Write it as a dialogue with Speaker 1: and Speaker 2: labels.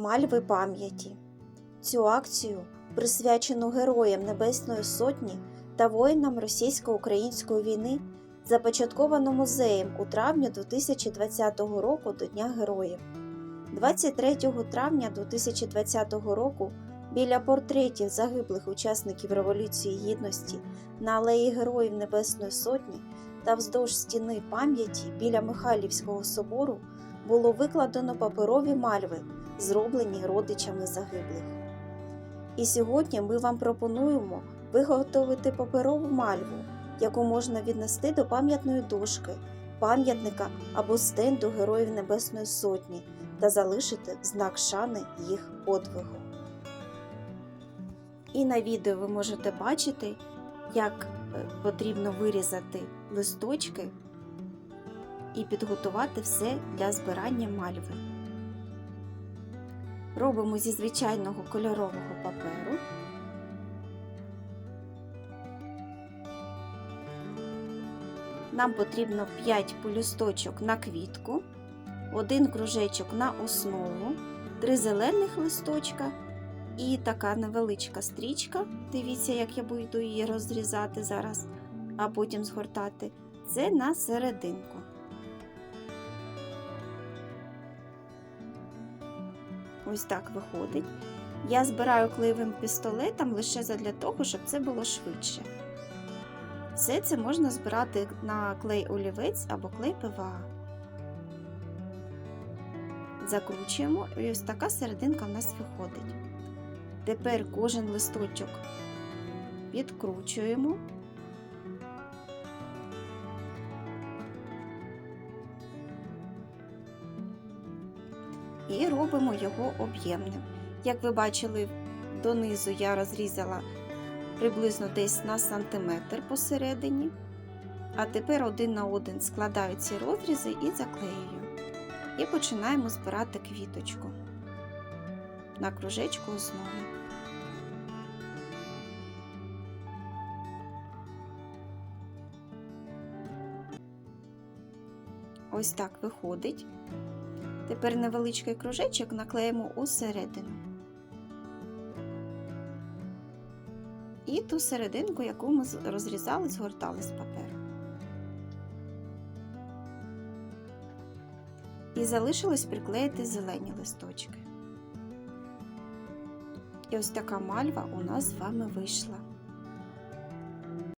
Speaker 1: Мальви пам'яті. Цю акцію, присвячену героям Небесної Сотні та воїнам російсько-української війни, започатковано музеєм у травні 2020 року до Дня Героїв. 23 травня 2020 року біля портретів загиблих учасників Революції Гідності на алеї Героїв Небесної Сотні та вздовж стіни пам'яті біля Михайлівського собору було викладено паперові мальви, зроблені родичами загиблих. І сьогодні ми вам пропонуємо виготовити паперову мальву, яку можна віднести до пам'ятної дошки, пам'ятника або стенду Героїв Небесної Сотні та залишити знак шани їх подвигу. І на відео ви можете бачити, як е, потрібно вирізати листочки і підготувати все для збирання мальви. Робимо зі звичайного кольорового паперу. Нам потрібно 5 полюсточок на квітку, один кружечок на основу, 3 зелених листочка і така невеличка стрічка. Дивіться, як я буду її розрізати зараз, а потім згортати. Це на серединку. Ось так виходить. Я збираю клеєвим пістолетом лише для того, щоб це було швидше. Все це можна збирати на клей олівець або клей ПВА. Закручуємо, і ось така серединка в нас виходить. Тепер кожен листочок відкручуємо. І робимо його об'ємним. Як ви бачили, донизу я розрізала приблизно десь на сантиметр посередині. А тепер один на один складаю ці розрізи і заклеюю. І починаємо збирати квіточку на кружечку основи. Ось так виходить. Тепер невеличкий кружечок наклеїмо усередину. І ту серединку, яку ми розрізали, згортали з паперу. І залишилось приклеїти зелені листочки. І ось така мальва у нас з вами вийшла.